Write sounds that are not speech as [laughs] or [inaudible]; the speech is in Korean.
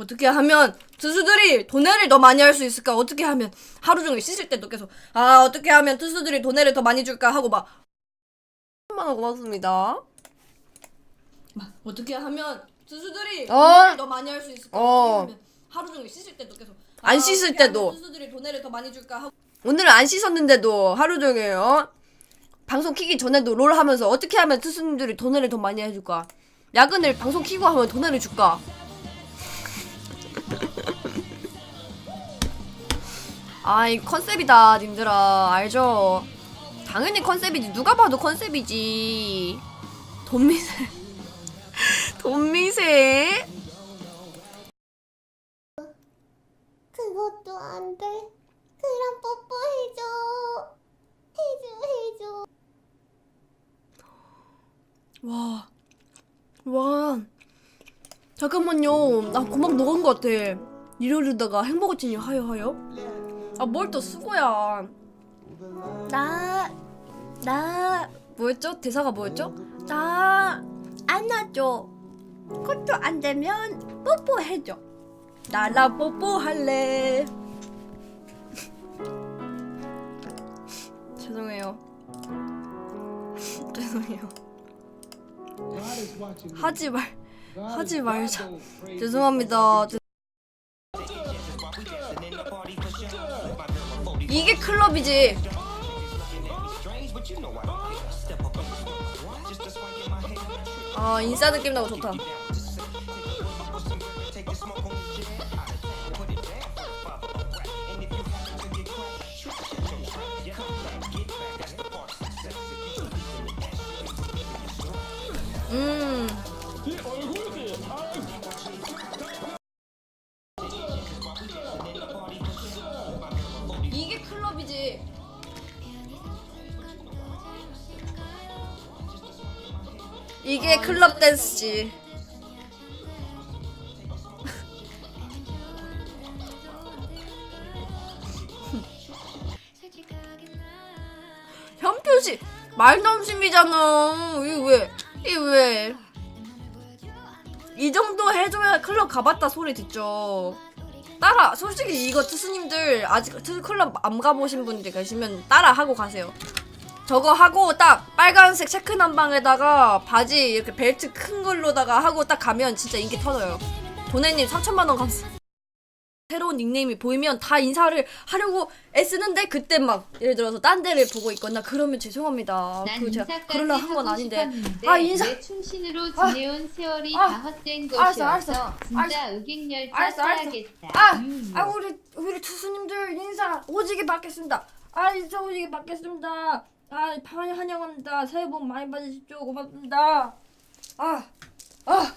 어떻게 하면 투수들이 도내를 더 많이 할 수 있을까? 어떻게 하면 하루 종일 씻을 때도 계속 아 어떻게 하면 투수들이 도내를 더 많이 줄까 하고 막 한번 고맙습니다. 막 어떻게 하면 투수들이 어. 도내를 더 많이 할 수 있을까? 어. 어 떻게 하면 하루 종일 씻을 때도 계속 안 아, 씻을 어떻게 하면 때도. 투수들이 도내를 더 많이 줄까 하고 오늘은 안 씻었는데도 하루 종일 어? 방송 키기 전에도 롤 하면서 어떻게 하면 투수님들이 돈을 더 많이 해줄까? 야근을 방송 키고 하면 돈을 줄까? 아, 이 컨셉이다, 님들아. 알죠? 당연히 컨셉이지. 누가 봐도 컨셉이지. 돈미세. [laughs] 돈미세. 그것도 안 돼. 그럼 뽀뽀해줘. 해줘, 해줘. 와. 와. 잠깐만요. 나 고막 녹은 것 같아. 이러려다가 행복어진이 하여 하여? 아, 뭘 또 수고야. 나, 나, 뭐였죠? 대사가 뭐였죠? 나, 안아줘. 그것도 안 되면 뽀뽀해줘. 나라 뽀뽀할래. [laughs] 죄송해요. [laughs] 죄송해요. 하지 말, 하지 말자. 죄송합니다. 죄- 이게 클럽이지. 아 인싸 느낌 나고 좋다. 이게 클럽 댄스지. 현표씨 말넘심이잖아. 이 왜? 이 왜? 이 정도 해줘야 클럽 가봤다 소리 듣죠. 따라 솔직히 이거 투수님들 아직 투수 클럽 안 가보신 분들 계시면 따라 하고 가세요. 저거 하고 딱 빨간색 체크 남방에다가 바지 이렇게 벨트 큰 걸로다가 하고 딱 가면 진짜 인기 터져요. 도네님 3천만 원 감사. 새로운 닉네임이 보이면 다 인사를 하려고 애쓰는데 그때 막 예를 들어서 딴 데를 보고 있거나 그러면 죄송합니다. 난그 제가 그러려 한건 아닌데. 아, 인사- 내 충신으로 아, 지내온 세월이 아, 다 헛된 것이어서 알았어, 진짜 의객열차 알았어, 알았어. 써야겠다. 아, 음. 아 우리 우리 투수님들 인사 오지게 받겠습니다. 아 인사 오지게 받겠습니다. 아 환- 환영합니다. 새해 복 많이 받으십시오. 고맙습니다. 아, 아,